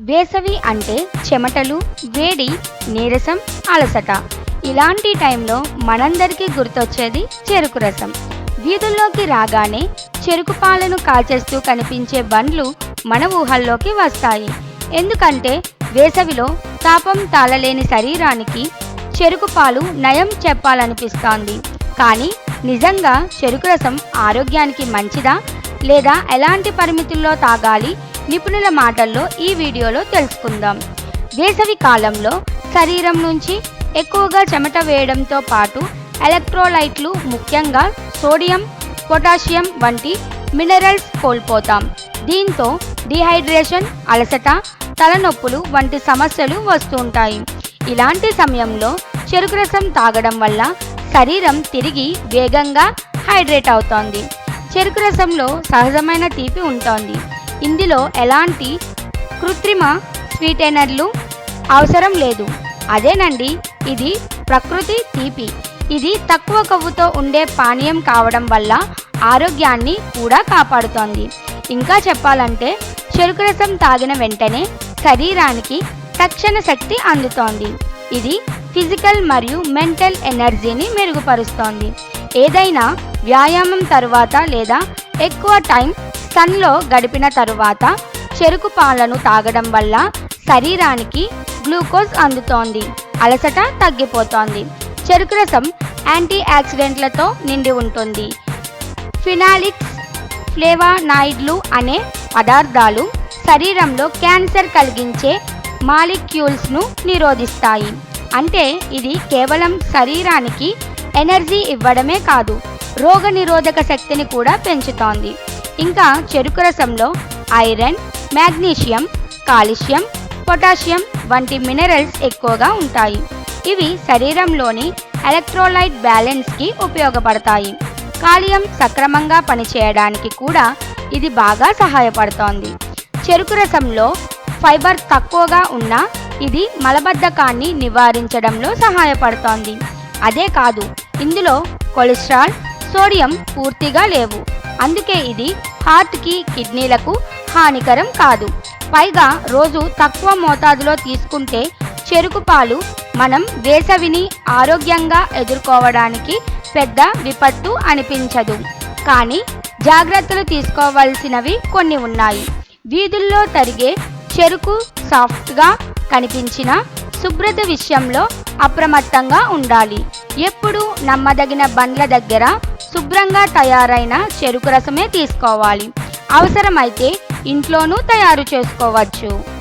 వేసవి అంటే చెమటలు వేడి నీరసం అలసట. ఇలాంటి టైంలో మనందరికీ గుర్తొచ్చేది చెరుకు రసం. వీధుల్లోకి రాగానే చెరుకు పాలను కాచేస్తూ కనిపించే బండ్లు మన ఊహల్లోకి వస్తాయి. ఎందుకంటే వేసవిలో తాపం తాళలేని శరీరానికి చెరుకు పాలు నయం చెప్పాలనిపిస్తోంది. కానీ నిజంగా చెరుకు రసం ఆరోగ్యానికి మంచిదా? లేదా ఎలాంటి పరిమితుల్లో తాగాలి? నిపుణుల మాటల్లో ఈ వీడియోలో తెలుసుకుందాం. వేసవి కాలంలో శరీరం నుంచి ఎక్కువగా చెమట వేయడంతో పాటు ఎలక్ట్రోలైట్లు ముఖ్యంగా సోడియం పొటాషియం వంటి మినరల్స్ కోల్పోతాం. దీంతో డిహైడ్రేషన్ అలసట తలనొప్పులు వంటి సమస్యలు వస్తుంటాయి ఇలాంటి సమయంలో చెరుకు రసం తాగడం వల్ల శరీరం తిరిగి వేగంగా హైడ్రేట్ అవుతోంది. చెరుకు రసంలో సహజమైన తీపి ఉంటుంది. ఇందులో ఎలాంటి కృత్రిమ స్వీటెనర్లు అవసరం లేదు. అదేనండి ఇది ప్రకృతి తీపి. ఇది తక్కువ కొవ్వుతో ఉండే పానీయం కావడం వల్ల ఆరోగ్యాన్ని కూడా కాపాడుతోంది. ఇంకా చెప్పాలంటే చెరుకు రసం తాగిన వెంటనే శరీరానికి తక్షణ శక్తి అందుతోంది. ఇది ఫిజికల్ మరియు మెంటల్ ఎనర్జీని మెరుగుపరుస్తోంది. ఏదైనా వ్యాయామం తరువాత లేదా ఎక్కువ టైం సన్లో గడిపిన తరువాత చెరుకు పాలను తాగడం వల్ల శరీరానికి గ్లూకోజ్ అందుతోంది. అలసట తగ్గిపోతోంది. చెరుకు రసం యాంటీ ఆక్సిడెంట్లతో నిండి ఉంటుంది. ఫినాలిక్స్ ఫ్లేవానాయిడ్లు అనే పదార్థాలు శరీరంలో క్యాన్సర్ కలిగించే మాలిక్యూల్స్ను నిరోధిస్తాయి. అంటే ఇది కేవలం శరీరానికి ఎనర్జీ ఇవ్వడమే కాదు రోగ నిరోధక శక్తిని కూడా పెంచుతోంది. ఇంకా చెరుకు రసంలో ఐరన్ మ్యాగ్నీషియం కాల్షియం పొటాషియం వంటి మినరల్స్ ఎక్కువగా ఉంటాయి. ఇవి శరీరంలోని ఎలక్ట్రోలైట్ బ్యాలెన్స్కి ఉపయోగపడతాయి. కాలియం సక్రమంగా పనిచేయడానికి కూడా ఇది బాగా సహాయపడుతోంది. చెరుకు రసంలో ఫైబర్ తక్కువగా ఉన్నా ఇది మలబద్ధకాన్ని నివారించడంలో సహాయపడుతోంది. అదే కాదు ఇందులో కొలెస్ట్రాల్ సోడియం పూర్తిగా లేవు. అందుకే ఇది హార్ట్కి కిడ్నీలకు హానికరం కాదు. పైగా రోజు తక్కువ మోతాదులో తీసుకుంటే చెరుకు పాలు మనం వేసవిని ఆరోగ్యంగా ఎదుర్కోవడానికి పెద్ద విపత్తు అనిపించదు. కానీ జాగ్రత్తలు తీసుకోవాల్సినవి కొన్ని ఉన్నాయి. వీధుల్లో తరిగే చెరుకు సాఫ్ట్గా కనిపించిన శుభ్రత విషయంలో అప్రమత్తంగా ఉండాలి. ఎప్పుడూ నమ్మదగిన బండ్ల దగ్గర శుభ్రంగా తయారైన చెరుకు రసమే తీసుకోవాలి. అవసరమైతే ఇంట్లోనూ తయారు చేసుకోవచ్చు.